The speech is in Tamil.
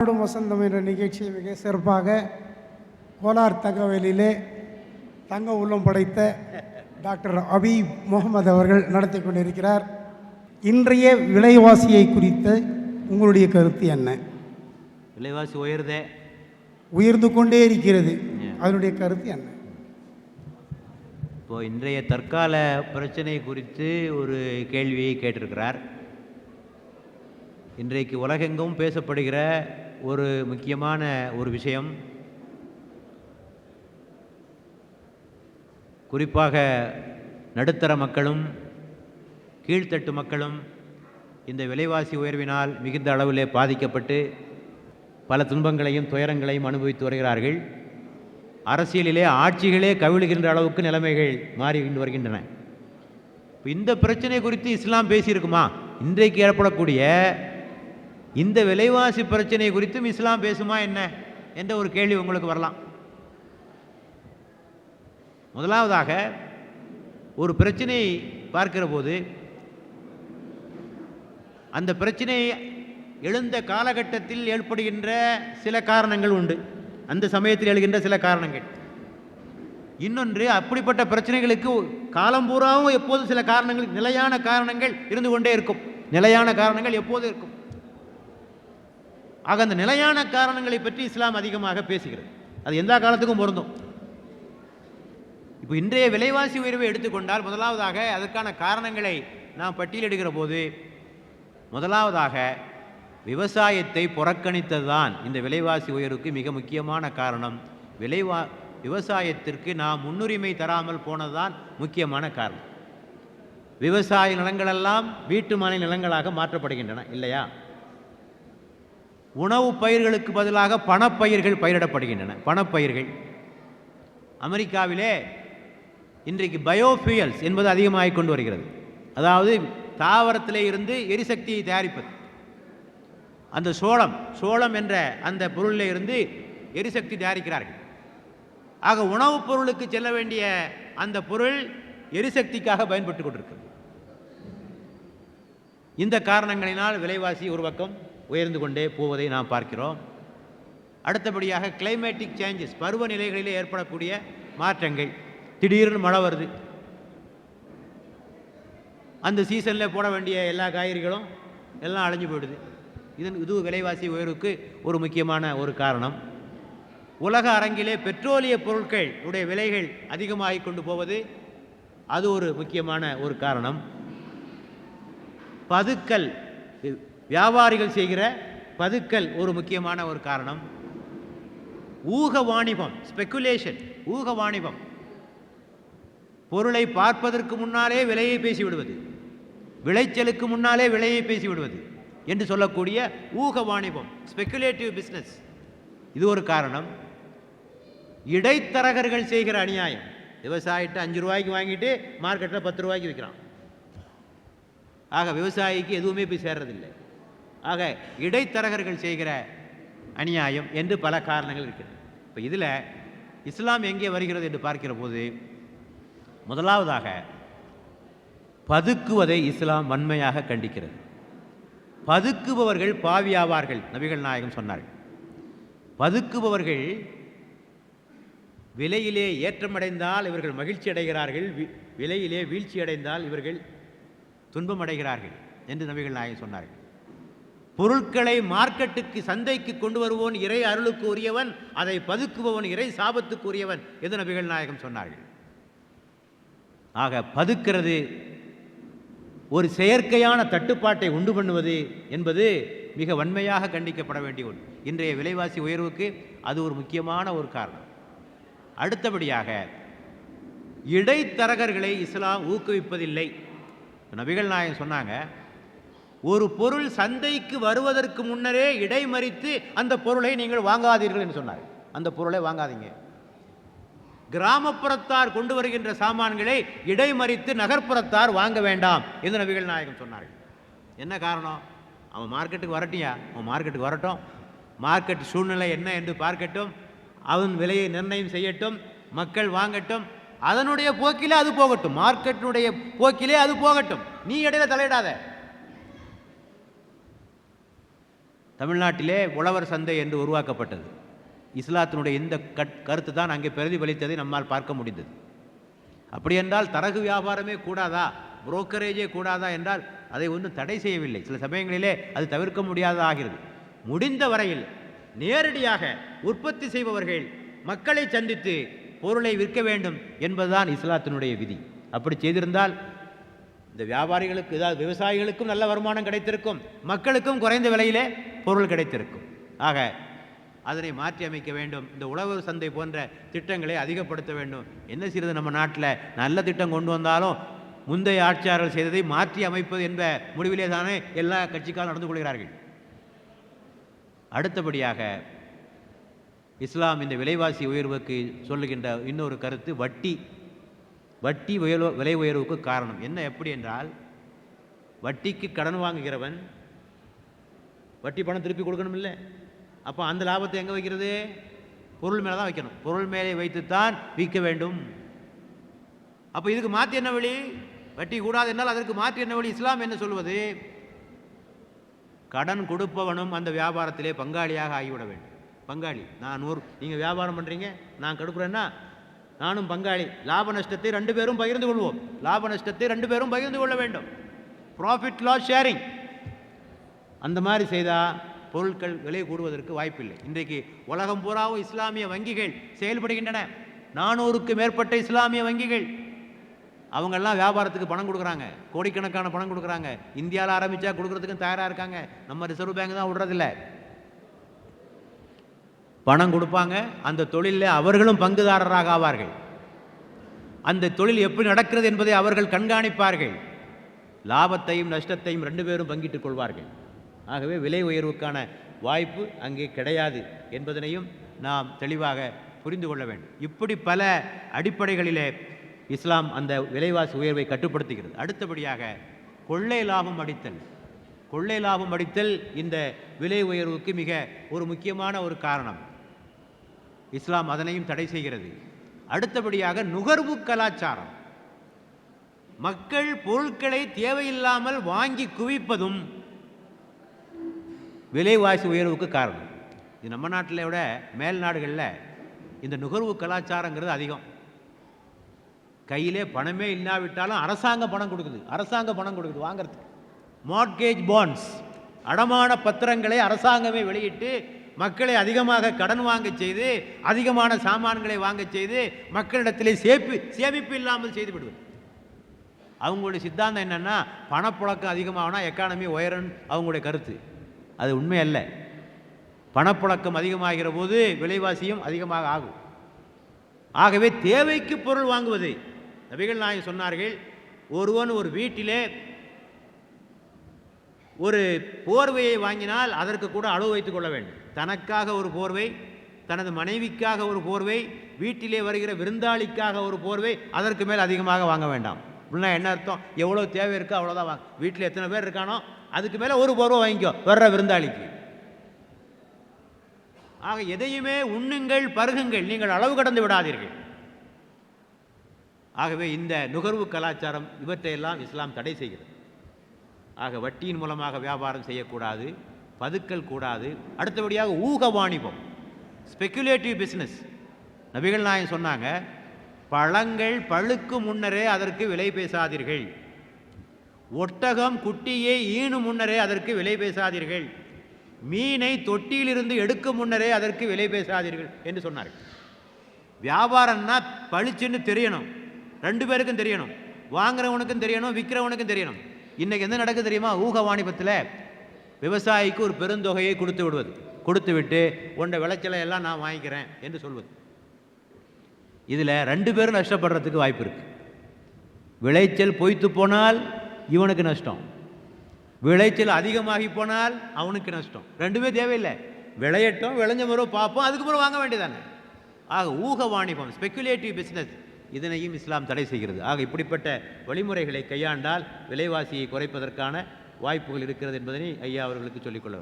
நாடும் வசந்தம் என்ற நிகழ்ச்சியை மிக சிறப்பாக கோலார் தகவலிலே தங்க உள்ளம் படைத்த டாக்டர் அபீப் முகமது அவர்கள் நடத்தி கொண்டிருக்கிறார். இன்றைய விலைவாசியை குறித்து உங்களுடைய கருத்து என்ன? விலைவாசி உயருதே. உயர்ந்து கொண்டே இருக்கிறது. அதனுடைய கருத்து என்ன? இப்போ இன்றைய தற்கால பிரச்சனை குறித்து ஒரு கேள்வியை கேட்டிருக்கிறார். இன்றைக்கு உலகெங்கும் பேசப்படுகிற ஒரு முக்கியமான ஒரு விஷயம். குறிப்பாக நடுத்தர மக்களும் கீழ்த்தட்டு மக்களும் இந்த விலைவாசி உயர்வினால் மிகுந்த அளவிலே பாதிக்கப்பட்டு பல துன்பங்களையும் துயரங்களையும் அனுபவித்து வருகிறார்கள். அரசியலிலே ஆட்சிகளே கவிழுகின்ற அளவுக்கு நிலைமைகள் மாறி வருகின்றன. இந்த பிரச்சனை குறித்து இஸ்லாம் பேசியிருக்குமா? இன்றைக்கு ஏற்படக்கூடிய இந்த விலைவாசி பிரச்சனை குறித்தும் இஸ்லாம் பேசுமா என்ன? என்ற ஒரு கேள்வி உங்களுக்கு வரலாம். முதலாவதாக ஒரு பிரச்சனையை பார்க்கிற போது அந்த பிரச்சனை எழுந்த காலகட்டத்தில் ஏற்படுகின்ற சில காரணங்கள் உண்டு. அந்த சமயத்தில் எழுகின்ற சில காரணங்கள். இன்னொன்று அப்படிப்பட்ட பிரச்சனைகளுக்கு காலம் பூராவும் எப்போதும் சில காரணங்கள் நிலையான காரணங்கள் இருந்து கொண்டே இருக்கும். நிலையான காரணங்கள் எப்போதும் இருக்கும். ஆக அந்த நிலையான காரணங்களை பற்றி இஸ்லாம் அதிகமாக பேசுகிறது. அது எந்த காலத்துக்கும் பொருந்தும். இப்போ இன்றைய விலைவாசி உயர்வை எடுத்துக்கொண்டால் முதலாவதாக அதற்கான காரணங்களை நாம் பட்டியலிடுகிற போது முதலாவதாக விவசாயத்தை புறக்கணித்ததுதான் இந்த விலைவாசி உயர்வுக்கு மிக முக்கியமான காரணம். விலைவா விவசாயத்திற்கு நாம் முன்னுரிமை தராமல் போனதுதான் முக்கியமான காரணம். விவசாய நிலங்களெல்லாம் வீட்டு மனை நிலங்களாக மாற்றப்படுகின்றன இல்லையா? உணவு பயிர்களுக்கு பதிலாக பணப்பயிர்கள் பயிரிடப்படுகின்றன. பணப்பயிர்கள். அமெரிக்காவிலே இன்றைக்கு பயோஃபியல்ஸ் என்பது அதிகமாகிக் கொண்டு வருகிறது. அதாவது தாவரத்திலே இருந்து எரிசக்தியை தயாரிப்பது. அந்த சோளம் சோளம் என்ற அந்த பொருளில் இருந்து எரிசக்தி தயாரிக்கிறார்கள். ஆக உணவுப் பொருளுக்கு செல்ல வேண்டிய அந்த பொருள் எரிசக்திக்காக பயன்பட்டு கொண்டிருக்கிறது. இந்த காரணங்களினால் விலைவாசி ஒரு பக்கம் உயர்ந்து கொண்டே போவதை நாம் பார்க்கிறோம். அடுத்தபடியாக கிளைமேட்டிக் சேஞ்சஸ் பருவநிலைகளிலே ஏற்படக்கூடிய மாற்றங்கள். திடீர்னு மழை வருது. அந்த சீசனில் போட வேண்டிய எல்லா காய்கறிகளும் எல்லாம் அழிஞ்சு போயிடுது. இதன் இது விலைவாசி உயர்வுக்கு ஒரு முக்கியமான ஒரு காரணம். உலக அரங்கிலே பெட்ரோலிய பொருட்கள் உடைய விலைகள் அதிகமாகி கொண்டு போவது அது ஒரு முக்கியமான ஒரு காரணம். பதுக்கல் வியாபாரிகள் செய்கிற பதுக்கல் ஒரு முக்கியமான ஒரு காரணம். ஊக வாணிபம் ஸ்பெக்குலேஷன் ஊக வாணிபம் பொருளை பார்ப்பதற்கு முன்னாலே விலையை பேசி விடுவது விளைச்சலுக்கு முன்னாலே விலையை பேசி விடுவது என்று சொல்லக்கூடிய ஊக வாணிபம் ஸ்பெக்குலேட்டிவ் பிஸ்னஸ் இது ஒரு காரணம். இடைத்தரகர்கள் செய்கிற அநியாயம். விவசாயிட்ட அஞ்சு ரூபாய்க்கு வாங்கிட்டு மார்க்கெட்டில் பத்து ரூபாய்க்கு விற்கிறான் ஆக விவசாயிக்கு எதுவுமே போய் சேர்றதில்லை. ஆக இடைத்தரகர்கள் செய்கிற அநியாயம் என்று பல காரணங்கள் இருக்குது. இப்போ இதில் இஸ்லாம் எங்கே வருகிறது என்று பார்க்கிற போது முதலாவதாக பதுக்குவதை இஸ்லாம் வன்மையாக கண்டிக்கிறது. பதுக்குபவர்கள் பாவியாவார்கள் நபிகள் நாயகம் சொன்னார்கள். பதுக்குபவர்கள் விலையிலே ஏற்றமடைந்தால் இவர்கள் மகிழ்ச்சி அடைகிறார்கள் விலையிலே வீழ்ச்சி அடைந்தால் இவர்கள் துன்பமடைகிறார்கள் என்று நபிகள் நாயகம் சொன்னார்கள். பொருட்களை மார்க்கெட்டுக்கு சந்தைக்கு கொண்டு வருவோன் இறை அருளுக்கு உரியவன் அதை பதுக்குபவன் இறை சாபத்துக்கு உரியவன் என்று நபிகள் நாயகம் சொன்னார்கள். ஆக பதுக்கிறது ஒரு செயற்கையான தட்டுப்பாட்டை உண்டு பண்ணுவது என்பது மிக வன்மையாக கண்டிக்கப்பட வேண்டிய ஒன்று. இன்றைய விலைவாசி உயர்வுக்கு அது ஒரு முக்கியமான ஒரு காரணம். அடுத்தபடியாக இடைத்தரகர்களை இஸ்லாம் ஊக்குவிப்பதில்லை. நபிகள் நாயகம் சொன்னாங்க ஒரு பொருள் சந்தைக்கு வருவதற்கு முன்னரே இடைமறித்து அந்த பொருளை நீங்கள் வாங்காதீர்கள் என்று சொன்னார் அந்த பொருளை வாங்காதீங்க. கிராமப்புறத்தார் கொண்டு வருகின்ற சாமான்களை இடைமறித்து நகர்ப்புறத்தார் வாங்க வேண்டாம் என்று நபிகள் நாயகம் சொன்னார்கள். என்ன காரணம்? அவன் மார்க்கெட்டுக்கு வரட்டியா? அவன் மார்க்கெட்டுக்கு வரட்டும். மார்க்கெட் சூழ்நிலை என்ன என்று பார்க்கட்டும். அவன் விலையை நிர்ணயம் செய்யட்டும். மக்கள் வாங்கட்டும். அதனுடைய போக்கிலே அது போகட்டும். மார்க்கெட்டினுடைய போக்கிலே அது போகட்டும். நீ இடையில தலையிடாத. தமிழ்நாட்டிலே உழவர் சந்தை என்று உருவாக்கப்பட்டது. இஸ்லாத்தினுடைய இந்த கட் கருத்து தான் அங்கே பிரதிபலித்ததை நம்மால் பார்க்க முடிந்தது. அப்படி என்றால் தரகு வியாபாரமே கூடாதா? புரோக்கரேஜே கூடாதா என்றால் அதை ஒன்றும் தடை செய்யவில்லை. சில சமயங்களிலே அது தவிர்க்க முடியாததாகிறது. முடிந்த வரையில் நேரடியாக உற்பத்தி செய்பவர்கள் மக்களை சந்தித்து பொருளை விற்க வேண்டும் என்பதுதான் இஸ்லாத்தினுடைய விதி. அப்படி செய்திருந்தால் இந்த வியாபாரிகளுக்கு அதாவது விவசாயிகளுக்கும் நல்ல வருமானம் கிடைத்திருக்கும். மக்களுக்கும் குறைந்த விலையிலே பொருள் கிடைத்திருக்கும். ஆக அதனை மாற்றி அமைக்க வேண்டும். இந்த உழவர் சந்தை போன்ற திட்டங்களை அதிகப்படுத்த வேண்டும். என்ன செய்கிறது நம்ம நாட்டில்? நல்ல திட்டம் கொண்டு வந்தாலும் முந்தைய ஆட்சியாளர்கள் செய்ததை மாற்றி அமைப்பது என்ப முடிவிலே தானே எல்லா கட்சிக்காரும் நடந்து கொள்கிறார்கள். அடுத்தபடியாக இஸ்லாம் இந்த விலைவாசி உயர்வுக்கு சொல்லுகின்ற இன்னொரு கருத்து வட்டி. வட்டி உயர்வு விலை உயர்வுக்கு காரணம். என்ன எப்படி என்றால் வட்டிக்கு கடன் வாங்குகிறவன் வட்டி பணம் திருப்பி கொடுக்கணும் இல்லை அப்போ அந்த லாபத்தை எங்கே வைக்கிறது? பொருள் மேலே தான் வைக்கணும். பொருள் மேலே வைத்துத்தான் விற்க வேண்டும். அப்போ இதுக்கு மாற்றி என்ன வழி? வட்டி கூடாது என்றால் அதற்கு மாற்றி என்ன வழி? இஸ்லாம் என்ன சொல்வது? கடன் கொடுப்பவனும் அந்த வியாபாரத்திலே பங்காளியாக ஆகிவிட வேண்டும். பங்காளி நான் நூறு நீங்கள் வியாபாரம் பண்ணுறீங்க நான் கொடுக்குறேன்னா நானும் பங்காளி. லாப நஷ்டத்தை ரெண்டு பேரும் பகிர்ந்து கொள்வோம். லாப நஷ்டத்தை ரெண்டு பேரும் பகிர்ந்து கொள்ள வேண்டும். ப்ராஃபிட் லாஸ் ஷேரிங் அந்த மாதிரி செய்தால் பொருட்கள் விலை கூடுவதற்கு வாய்ப்பில்லை. இன்றைக்கு உலகம் பூராவும் இஸ்லாமிய வங்கிகள் செயல்படுகின்றன. நானூறுக்கு மேற்பட்ட இஸ்லாமிய வங்கிகள். அவங்கெல்லாம் வியாபாரத்துக்கு பணம் கொடுக்குறாங்க. கோடிக்கணக்கான பணம் கொடுக்குறாங்க. இந்தியாவில் ஆரம்பித்தா கொடுக்குறதுக்கும் தயாராக இருக்காங்க. நம்ம ரிசர்வ் பேங்க் தான் விடுறதில்ல. பணம் கொடுப்பாங்க. அந்த தொழிலில் அவர்களும் பங்குதாரராக ஆவார்கள். அந்த தொழில் எப்படி நடக்கிறது என்பதை அவர்கள் கண்காணிப்பார்கள். லாபத்தையும் நஷ்டத்தையும் ரெண்டு பேரும் பங்கிட்டுக் கொள்வார்கள். ஆகவே விலை உயர்வுக்கான வாய்ப்பு அங்கே கிடையாது என்பதனையும் நாம் தெளிவாக புரிந்து கொள்ள வேண்டும். இப்படி பல அடிப்படைகளிலே இஸ்லாம் அந்த விலைவாசி உயர்வை கட்டுப்படுத்துகிறது. அடுத்தபடியாக கொள்ளை லாபம் அடித்தல். கொள்ளை லாபம் அடித்தல் இந்த விலை உயர்வுக்கு மிக ஒரு முக்கியமான ஒரு காரணம். இஸ்லாம் அதனையும் தடை செய்கிறது. அடுத்தபடியாக நுகர்வு கலாச்சாரம். மக்கள் பொருட்களை தேவையில்லாமல் வாங்கி குவிப்பதும் விலைவாசி உயர்வுக்கு காரணம். இது நம்ம நாட்டில் விட மேல் நாடுகளில் இந்த நுகர்வு கலாச்சாரங்கிறது அதிகம். கையிலே பணமே இல்லாவிட்டாலும் அரசாங்கம் பணம் கொடுக்குது. அரசாங்கம் பணம் கொடுக்குது வாங்கிறதுக்கு. மார்க்கேஜ் பாண்ட்ஸ் அடமான பத்திரங்களை அரசாங்கமே வெளியிட்டு மக்களை அதிகமாக கடன் வாங்க செய்து அதிகமான சாமான்களை வாங்க செய்து மக்களிடத்திலே சேப்பி சேமிப்பு இல்லாமல் செய்து விடுவது. அவங்களுடைய சித்தாந்தம் என்னென்னா பணப்புழக்கம் அதிகமாகனா எக்கானமி உயரன் அவங்களுடைய கருத்து. அது உண்மை அல்ல பணப்புழக்கம் அதிகமாகிற போது விலைவாசியும் அதிகமாக ஆகும். ஆகவே தேவைக்கு பொருள் வாங்குவது. நபிகள் நாயகம் சொன்னார்கள் ஒருவன் ஒரு வீட்டிலே ஒரு போர்வையை வாங்கினால் அதற்கு கூட அளவு வைத்துக் கொள்ள வேண்டும். தனக்காக ஒரு போர்வை தனது மனைவிக்காக ஒரு போர்வை வீட்டிலே வருகிற விருந்தாளிக்காக ஒரு போர்வை அதற்கு மேல் அதிகமாக வாங்க வேண்டாம். அப்படின்னா என்ன அர்த்தம்? எவ்வளோ தேவை இருக்கோ அவ்வளோதான் வாங்க. வீட்டில் எத்தனை பேர் இருக்கானோ அதுக்கு மேலே ஒரு பருவம் வாங்கிக்கோ. வர்ற விருந்தாளிக்கு. ஆக எதையுமே உண்ணுங்கள் பருகுங்கள் நீங்கள் அளவு கடந்து விடாதீர்கள். ஆகவே இந்த நுகர்வு கலாச்சாரம் இவற்றையெல்லாம் இஸ்லாம் தடை செய்கிறது. ஆக வட்டியின் மூலமாக வியாபாரம் செய்யக்கூடாது பதுக்கல் கூடாது அடுத்தபடியாக ஊக வாணிபம் ஸ்பெக்குலேட்டிவ் பிஸ்னஸ் நபிகள் நாயன் சொன்னாங்க பழங்கள் பழுக்கு முன்னரே அதற்கு விலை பேசாதீர்கள். ஒட்டகம் குட்டியை ஈனு முன்னரே அதற்கு விலை பேசாதீர்கள். மீனை தொட்டியிலிருந்து எடுக்கும் முன்னரே அதற்கு விலை பேசாதீர்கள் என்று சொன்னார்கள். வியாபாரம்னா பளிச்சுன்னு தெரியணும். ரெண்டு பேருக்கும் தெரியணும். வாங்குறவனுக்கும் தெரியணும் விற்கிறவனுக்கும் தெரியணும். இன்றைக்கி என்ன நடக்குது தெரியுமா? ஊக வாணிபத்தில் விவசாயிக்கு ஒரு பெருந்தொகையை கொடுத்து விடுவது. கொடுத்து விட்டு உன்னை விளைச்சலை எல்லாம் நான் வாங்கிக்கிறேன் என்று சொல்வது. இதில் ரெண்டு பேரும் நஷ்டப்படுறதுக்கு வாய்ப்பு இருக்குது விளைச்சல் பொய்த்து போனால் இவனுக்கு நஷ்டம். விளைச்சல் அதிகமாகி போனால் அவனுக்கு நஷ்டம். ரெண்டுமே தேவையில்லை. விளையட்டும் விளைஞ்ச முறை பார்ப்போம் அதுக்கு பிறகு வாங்க வேண்டியதானே ஆக ஊக வாணிபம் ஸ்பெக்குலேட்டிவ் பிஸ்னஸ் இதனையும் இஸ்லாம் தடை செய்கிறது. ஆக இப்படிப்பட்ட வழிமுறைகளை கையாண்டால் விலைவாசியை குறைப்பதற்கான வாய்ப்புகள் இருக்கிறது என்பதனை ஐயா அவர்களுக்கு சொல்லிக்கொள்ள